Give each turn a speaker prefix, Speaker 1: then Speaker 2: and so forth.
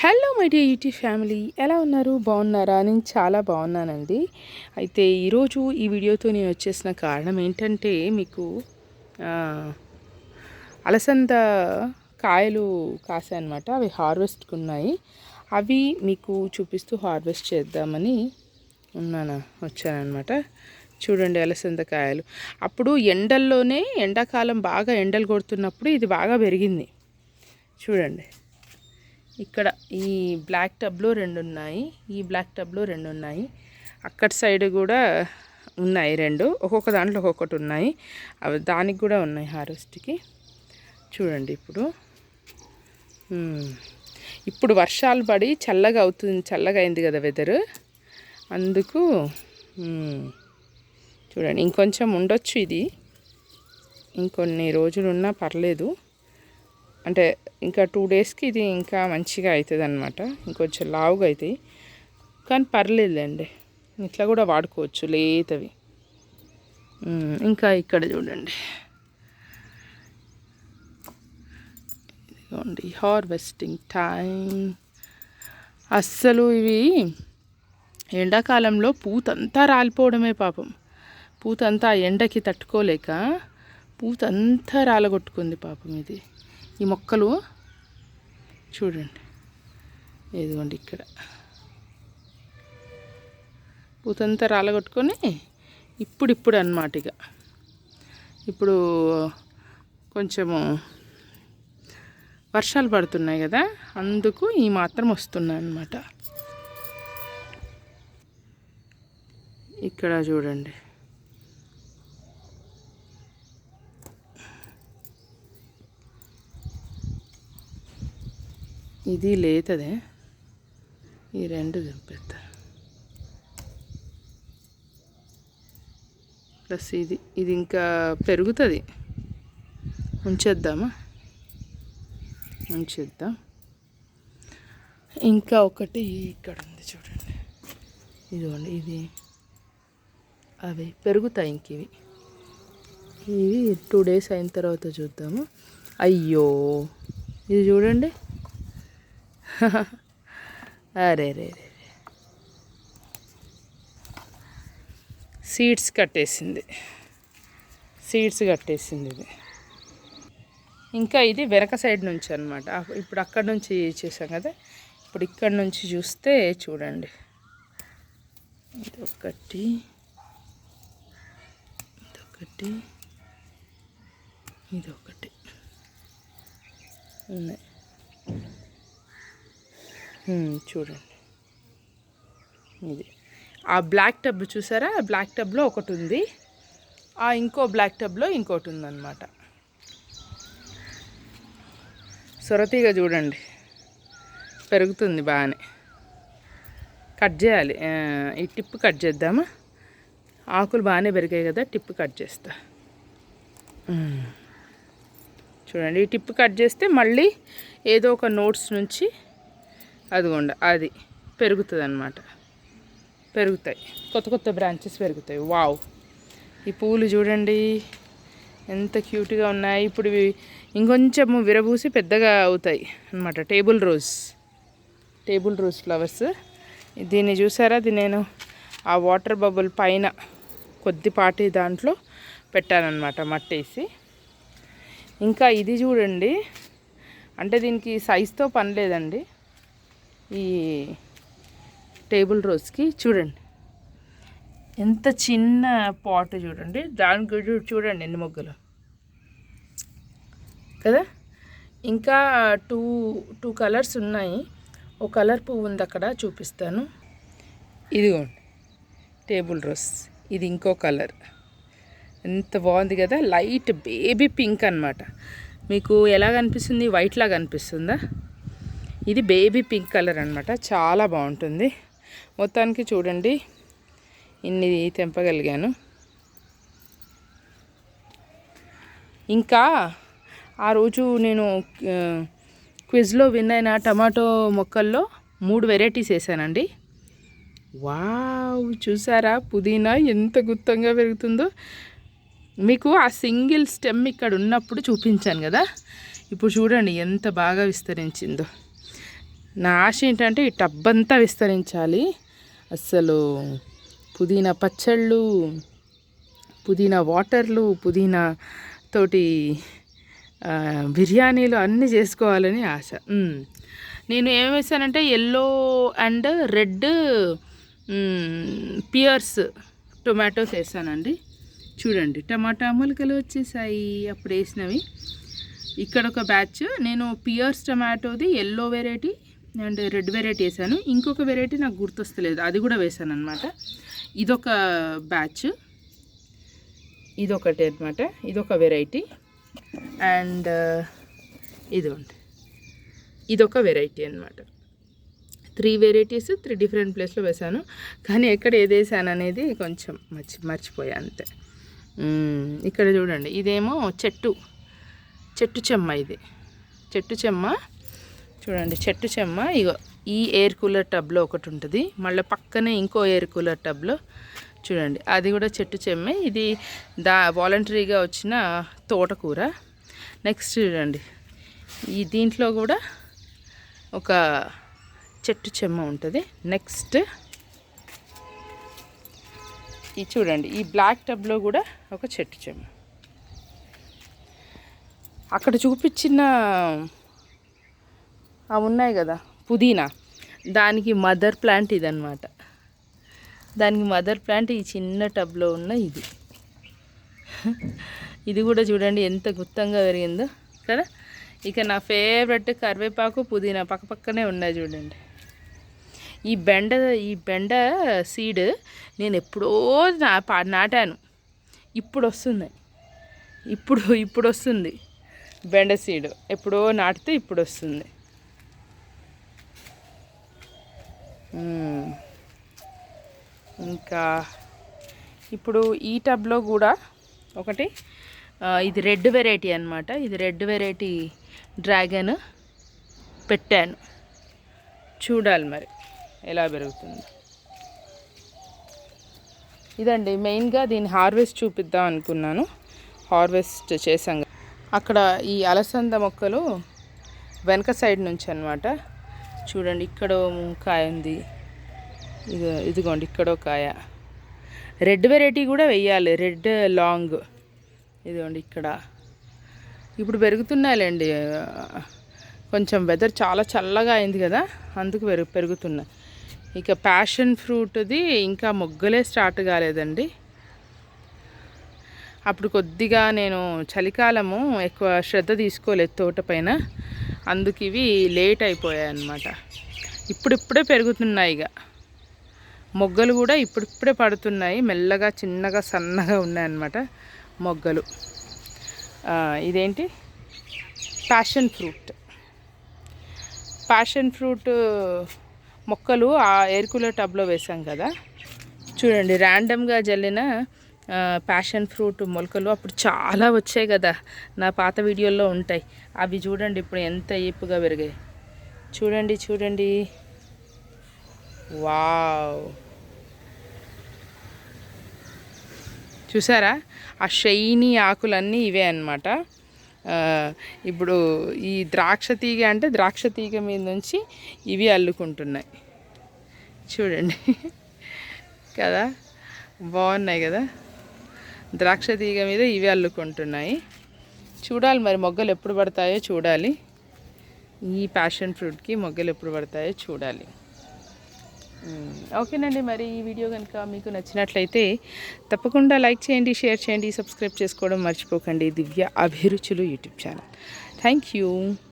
Speaker 1: Hello my dear UT family ఎలా ఉన్నారు? బాగున్నారా? నేను చాలా బాగున్నానండి. అయితే ఈరోజు ఈ వీడియోతో నేను వచ్చేసిన కారణం ఏంటంటే మీకు అలసంద కాయలు కాసాయన్నమాట. అవి హార్వెస్ట్కి ఉన్నాయి అవి మీకు చూపిస్తూ హార్వెస్ట్ చేద్దామని ఉన్నాను వచ్చానమాట చూడండి అలసంద కాయలు. అప్పుడు ఎండల్లోనే ఎండాకాలం బాగా ఎండలు కొడుతున్నప్పుడు ఇది బాగా పెరిగింది. చూడండి. ఇక్కడ ఈ బ్లాక్ టబ్లో రెండు ఉన్నాయి ఈ బ్లాక్ టబ్లో రెండు ఉన్నాయి అక్కడ సైడ్ కూడా ఉన్నాయి రెండు ఒక్కొక్క దాంట్లో ఒక్కొక్కటి ఉన్నాయి. అవి దానికి కూడా ఉన్నాయి హార్వెస్ట్కి. చూడండి ఇప్పుడు. ఇప్పుడు వర్షాలు పడి చల్లగా అవుతుంది చల్లగా అయింది కదా వెదర్ అందుకు చూడండి ఇంకొంచెం ఉండొచ్చు ఇది. ఇంకొన్ని రోజులు ఉన్నా పర్లేదు. అంటే ఇంకా టూ డేస్కి ఇది ఇంకా మంచిగా అవుతుంది అనమాట ఇంకొంచెం లావుగా అవుతాయి కానీ పర్లేదులేండి. ఇట్లా కూడా వాడుకోవచ్చు లేతవి. ఇంకా ఇక్కడ చూడండి. ఇదిగోండి హార్వెస్టింగ్ టైం అస్సలు ఇవి ఎండాకాలంలో పూతంతా రాలిపోవడమే పాపం. పూతంతా ఆ ఎండకి తట్టుకోలేక పూతంతా రాలగొట్టుకుంది పాపం ఇది. ఈ మొక్కలు చూడండి. ఇదిగోండి ఇక్కడ. పూతంతా రాలగొట్టుకొని ఇప్పుడిప్పుడు అన్నమాట ఇక. ఇప్పుడు కొంచెము వర్షాలు పడుతున్నాయి కదా అందుకు ఈ మాత్రం వస్తున్నాయి అన్నమాట. ఇక్కడ చూడండి. ఇది లేతదే. ఈ రెండు దింపేస్తా ప్లస్ ఇది ఇది ఇంకా పెరుగుతుంది. ఉంచేద్దామా? ఉంచేద్దాం. ఇంకా ఒకటి ఇక్కడ ఉంది చూడండి. ఇదిగోండి ఇది. అవి పెరుగుతాయి ఇంక ఇవి. ఇవి టూ డేస్ అయిన తర్వాత చూద్దాము. అయ్యో! ఇది చూడండి. అరే రే రే సీడ్స్ కట్టేసింది. సీడ్స్ కట్టేసింది ఇది. ఇంకా ఇది వెనక సైడ్ నుంచి అనమాట ఇప్పుడు అక్కడ నుంచి చేసాం కదా. ఇప్పుడు ఇక్కడ నుంచి చూస్తే చూడండి. ఇదొకటి ఒకటి. ఇదొకటి ఇది ఒకటి. ఉన్నాయి. చూడండి. ఇది. ఆ బ్లాక్ టబ్ చూసారా? బ్లాక్ టబ్లో ఒకటి ఉంది ఆ ఇంకో బ్లాక్ టబ్లో ఇంకోటి ఉందన్నమాట సొరతీగ చూడండి. పెరుగుతుంది బాగానే కట్ చేయాలి. ఈ టిప్ కట్ చేద్దామా? ఆకులు బాగానే పెరిగాయి కదా టిప్ కట్ చేస్తా. చూడండి ఈ టిప్ కట్ చేస్తే మళ్ళీ ఏదో ఒక నోట్స్ నుంచి అదిగోండి అది పెరుగుతుంది అనమాట పెరుగుతాయి. కొత్త కొత్త బ్రాంచెస్ పెరుగుతాయి. వావ్ ఈ పూలు చూడండి ఎంత క్యూట్గా ఉన్నాయి. ఇప్పుడు ఇంకొంచెం విరబూసి పెద్దగా అవుతాయి అనమాట table rose table rose flowers దీన్ని చూసారా? అది నేను ఆ వాటర్ బబుల్ పైన కొద్దిపాటి దాంట్లో పెట్టానమాట మట్టేసి. ఇంకా ఇది చూడండి అంటే దీనికి సైజుతో పని లేదండి. ఈ టేబుల్ రోజ్కి చూడండి. ఎంత చిన్న పాట్ చూడండి. దానికి చూడండి ఎన్ని మొగ్గలు. కదా? ఇంకా టూ టూ కలర్స్ ఉన్నాయి. ఒక కలర్ పువ్వు ఉంది అక్కడ చూపిస్తాను. ఇదిగోండి. టేబుల్ రోజ్ ఇది ఇంకో కలర్. ఎంత బాగుంది కదా? లైట్ బేబీ పింక్ అన్నమాట. మీకు ఎలా కనిపిస్తుంది? వైట్ అనిపిస్తుందా? కనిపిస్తుందా ఇది బేబీ పింక్ కలర్ అనమాట చాలా బాగుంటుంది. మొత్తానికి చూడండి. ఇన్ని తెంపగలిగాను. ఇంకా ఆ రోజు నేను క్విజ్లో విన్ అయిన టమాటో మొక్కల్లో మూడు వెరైటీస్ వేసానండి. వావ్! చూసారా? పుదీనా ఎంత గుత్తంగా పెరుగుతుందో. మీకు ఆ సింగిల్ స్టెమ్ ఇక్కడ ఉన్నప్పుడు చూపించాను కదా. ఇప్పుడు చూడండి ఎంత బాగా విస్తరించిందో. నా ఆశ ఏంటంటే ఈ టబ్ అంతా విస్తరించాలి. అస్సలు పుదీనా పచ్చళ్ళు పుదీనా వాటర్లు పుదీనా తోటి బిర్యానీలు అన్నీ చేసుకోవాలని ఆశ. నేను ఏం వేసానంటే yellow and red pears tomatoes వేసానండి. చూడండి టమాటా మొలకలు వచ్చేసాయి. అప్పుడు వేసినవి. ఇక్కడ ఒక బ్యాచ్. నేను pears టమాటోది yellow variety and red variety వేసాను. ఇంకొక వెరైటీ నాకు గుర్తొస్తలేదు. అది కూడా వేసాను అనమాట ఇదొక బ్యాచ్. ఇదొకటి అనమాట ఇదొక వెరైటీ. అండ్ ఇదిగోండి. ఇదొక వెరైటీ అనమాట త్రీ వెరైటీస్ త్రీ డిఫరెంట్ ప్లేస్లో వేసాను. కానీ ఎక్కడ ఏది వేసాను అనేది కొంచెం మర్చి మర్చిపోయా అంతే. ఇక్కడ చూడండి. ఇదేమో చెట్టు. చెట్టు చెమ్మ ఇది. చెట్టు చెమ్మ చూడండి చెట్టు చెమ్మ ఇగో ఈ ఎయిర్ కూలర్ టబ్లో ఒకటి ఉంటుంది. మళ్ళీ పక్కనే ఇంకో ఎయిర్ కూలర్ టబ్లో చూడండి అది కూడా చెట్టు చెమ్మే. ఇది దా వాలంటరీగా వచ్చిన తోటకూర. నెక్స్ట్ చూడండి ఈ దీంట్లో కూడా ఒక చెట్టు చెమ్మ ఉంటుంది. నెక్స్ట్ ఈ చూడండి ఈ బ్లాక్ టబ్లో కూడా ఒక చెట్టు చెమ్మ. అక్కడ చూపించిన అవి ఉన్నాయి కదా. పుదీనా. దానికి మదర్ ప్లాంట్ ఇదన్నమాట. దానికి మదర్ ప్లాంట్ ఈ చిన్న టబ్లో ఉన్న ఇది. ఇది కూడా చూడండి ఎంత గుత్తంగా పెరిగిందో కదా? ఇక నా ఫేవరెట్ కరివేపాకు పుదీనా పక్కపక్కనే ఉన్నాయి చూడండి. ఈ బెండ ఈ బెండ సీడ్ నేను ఎప్పుడో నా పా- నాటాను. ఇప్పుడు వస్తుంది. ఇప్పుడు ఇప్పుడు వస్తుంది. బెండ సీడ్ ఎప్పుడో నాటితే ఇప్పుడు వస్తుంది. ఇంకా ఇప్పుడు ఈ టబ్లో కూడా ఒకటి ఇది రెడ్ వెరైటీ అనమాట ఇది రెడ్ వెరైటీ డ్రాగన్ పెట్టాను. చూడాలి మరి ఎలా పెరుగుతుంది. ఇదండి మెయిన్గా దీన్ని హార్వెస్ట్ చూపిద్దాం అనుకున్నాను. హార్వెస్ట్ చేసాం అక్కడ ఈ అలసంద మొక్కలు వెనక సైడ్ నుంచి అనమాట చూడండి ఇక్కడ కాయ ఉంది. ఇదో ఇదిగోండి ఇక్కడ కాయ. రెడ్ వెరైటీ కూడా వెయ్యాలి రెడ్ లాంగ్. ఇదిగోండి ఇక్కడ. ఇప్పుడు పెరుగుతున్నాయిలేండి. కొంచెం వెదర్ చాలా చల్లగా అయింది కదా అందుకు పెరుగు పెరుగుతున్నాయి ఇక ప్యాషన్ ఫ్రూట్ది ఇంకా మొగ్గలే స్టార్ట్ కాలేదండి. అప్పుడు కొద్దిగా నేను చలికాలము ఎక్కువ శ్రద్ధ తీసుకోలేదు తోట పైన. అందుకు ఇవి లేట్ అయిపోయాయి అన్నమాట ఇప్పుడిప్పుడే పెరుగుతున్నాయి ఇక. మొగ్గలు కూడా ఇప్పుడిప్పుడే పడుతున్నాయి. మెల్లగా చిన్నగా సన్నగా ఉన్నాయన్నమాట మొగ్గలు. ఇదేంటి? Passion fruit. ప్యాషన్ ఫ్రూట్ మొక్కలు ఆ ఎయిర్ కూలర్ టబ్లో వేసాం కదా. చూడండి ర్యాండమ్గా జల్లిన ప్యాషన్ ఫ్రూట్ మొలకలు అప్పుడు చాలా వచ్చాయి కదా. నా పాత వీడియోల్లో ఉంటాయి. అవి చూడండి ఇప్పుడు ఎంత ఏపుగా పెరిగాయి. చూడండి చూడండి. వావ్. చూసారా? ఆ షైనీ ఆకులన్నీ ఇవే అనమాట ఇప్పుడు ఈ ద్రాక్ష తీగ అంటే ద్రాక్ష తీగ మీద నుంచి ఇవి అల్లుకుంటున్నాయి. చూడండి. కదా? బాగున్నాయి కదా? ద్రాక్ష తీగ మీద ఇవి అల్లుకుంటున్నాయి. చూడాలి మరి మొగ్గలు ఎప్పుడు పడతాయో చూడాలి. ఈ ప్యాషన్ ఫ్రూట్కి మొగ్గలు ఎప్పుడు పడతాయో చూడాలి. ఓకేనండి మరి ఈ వీడియో కనుక మీకు నచ్చినట్లయితే తప్పకుండా లైక్ చేయండి షేర్ చేయండి సబ్స్క్రైబ్ చేసుకోవడం మర్చిపోకండి. దివ్య అభిరుచులు యూట్యూబ్ ఛానల్. Thank you.